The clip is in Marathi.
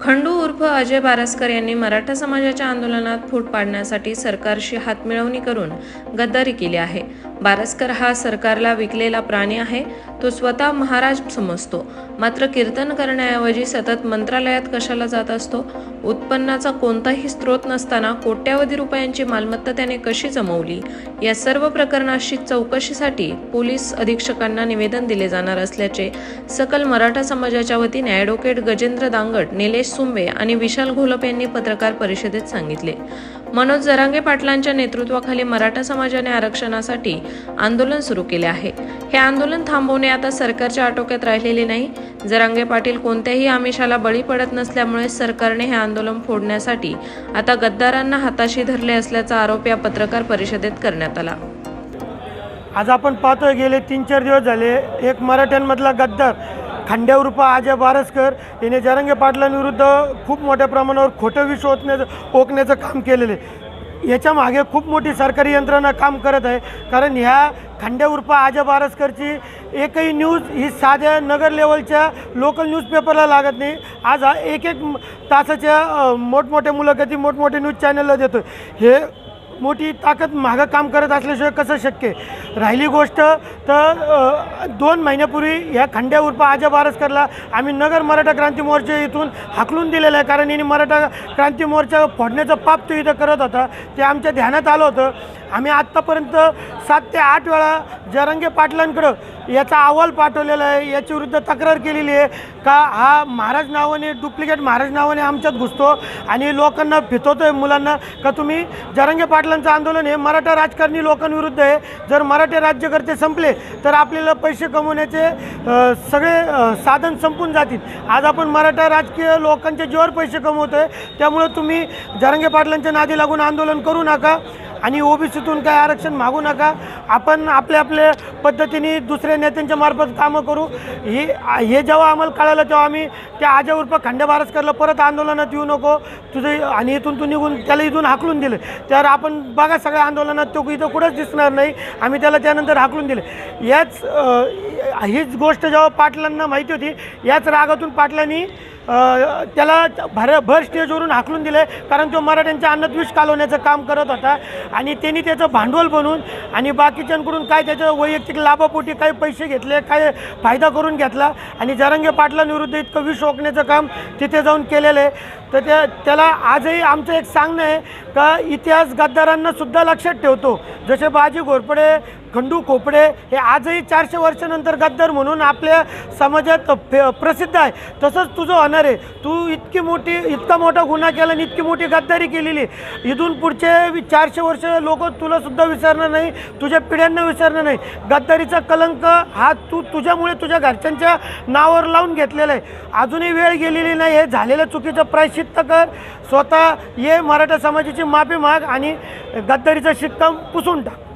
खंडू उर्फ अजय बारसकर यांनी मराठा समाजाच्या आंदोलनात फूट पाडण्यासाठी सरकारशी हातमिळवणी करून गद्दारी केली आहे. बारसकर हा सरकारला विकलेला प्राणी आहे. तो स्वतः महाराज समजतो. मात्र कीर्तन करण्याऐवजी सतत मंत्रालयात कशाला जात असतो? उत्पन्नाचा कोणताही स्रोत नसताना कोट्यावधी रुपयांची मालमत्ता त्याने कशी जमवली? या सर्व प्रकरणाशी चौकशीसाठी पोलीस अधीक्षकांना निवेदन दिले जाणार असल्याचे सकल मराठा समाजाच्या वतीने ॲडव्होकेट गजेंद्र दांगट निलेश सुंबे आणि विशाल घोलप यांनी पत्रकार परिषदेत सांगितले. मनोज जरांगे पाटलांच्या नेतृत्वाखाली मराठा समाजाने आरक्षणासाठी आंदोलन सुरू केले आहे. हे आंदोलन थांबवणे आता सरकारच्या आटोक्यात राहिलेले नाही. जरांगे पाटील कोणत्याही आमिषाला बळी पडत नसल्यामुळे सरकारने हे आंदोलन फोडण्यासाठी आता गद्दारांना हाताशी धरले असल्याचा आरोप या पत्रकार परिषदेत करण्यात आला. आज आपण पाहतोय गेले तीन चार दिवस झाले एक मराठ्यांमधला गद्दार खांड्यावरूप अजय बारसकर. याने जरंगे पाटलांविरुद्ध खूप मोठ्या प्रमाणावर खोटं विष ओतण्याचं ओकण्याचं काम केलेलं आहे. याच्या मागे खूप मोठी सरकारी यंत्रणा काम करत आहे. कारण ह्या खांड्या उर्फा अजय बारसकरची एकही न्यूज ही साध्या नगर लेवलच्या लोकल न्यूजपेपरला लागत नाही. आज हा एक एक तासाच्या मोठमोठ्या मुलाखती मोठमोठे न्यूज चॅनलला देतो हे मोठी ताकद मागं काम करत असल्याशिवाय कसं शक्य राहिली गोष्ट तर दोन महिन्यापूर्वी ह्या खंड्या उर्फा आजा बारसकरला आम्ही नगर मराठा क्रांती मोर्चा इथून हाकलून दिलेलं आहे. कारण यांनी मराठा क्रांती मोर्चा फोडण्याचं पाप तो इथं करत होता. ते आमच्या ध्यानात आलं होतं. आम्ही आत्तापर्यंत सात ते आठ वेळा जरंगे पाटलांकडं याचा अहवाल पाठवलेला आहे. याच्या विरुद्ध तक्रार केलेली आहे का? हा महाराज नावाने डुप्लिकेट महाराज नावाने आमच्यात घुसतो आणि लोकांना फितवतो आहे मुलांना. का तुम्ही जरंगे पाटलांचं आंदोलन हे मराठा राजकारणी लोकांविरुद्ध आहे. जर मराठे राज्यकर्ते संपले तर आपल्याला पैसे कमवण्याचे सगळे साधन संपून जातील. आज आपण मराठा राजकीय लोकांच्या जीवावर पैसे कमवतो आहे त्यामुळे तुम्ही जरंगे पाटलांच्या नादी लागून आंदोलन करू नका. आणि ओबीसीतून काय आरक्षण मागू नका. आपण आपल्या आपल्या पद्धतीने दुसऱ्या नेत्यांच्या मार्फत कामं करू. हे हे जेव्हा आम्हाला कळालं तेव्हा आम्ही त्या आजा उर्फ खंड्या परत आंदोलनात येऊ नको. तुझे आणि इथून तू निघून त्याला इथून हाकलून दिलं. तर आपण बघा सगळ्या आंदोलनात तो इथं कुठंच दिसणार नाही. आम्ही त्याला त्यानंतर हाकलून दिले. याच हीच गोष्ट जेव्हा पाटलांना माहिती होती याच रागातून पाटलांनी त्याला भर भर स्टेजवरून हाकलून दिले कारण तो मराठ्यांच्या अन्नात विष कालवण्याचं काम करत होता आणि त्यांनी त्याचं भांडवल बनवून आणि बाकीच्यांकडून काय त्याचं वैयक्तिक लाभापोटी काही पैसे घेतले काय फायदा करून घेतला आणि जरंगे पाटलांविरुद्ध इतकं विष ओकण्याचं काम तिथे जाऊन केलेलं आहे. तर त्या त्याला आजही आमचं एक सांगणं आहे का इतिहास गद्दारांनासुद्धा लक्षात ठेवतो. जसे बाजी घोरपडे खंडू खोपडे हे आजही चारशे वर्षानंतर गद्दार म्हणून आपल्या समाजात फे- प्रसिद्ध आहे. तसंच तुझं होणार आहे. तू इतकी मोठी इतका मोठा गुन्हा केला आणि इतकी मोठी गद्दारी केलेली. आहे. इथून पुढचे चारशे वर्ष लोक तुलासुद्धा विसरणार नाही तुझ्या पिढ्यांना विसरणार नाही. गद्दारीचा कलंक हा तू तुझ्यामुळे तुझ्या घरच्यांच्या नावावर लावून घेतलेला आहे. अजूनही वेळ गेलेली नाही. हे झालेलं चुकीचं प्रायश्चित्त कर. स्वतः ये मराठा समाजाची माफी माग आणि गद्दारीचा शिक्कम पुसून टाक.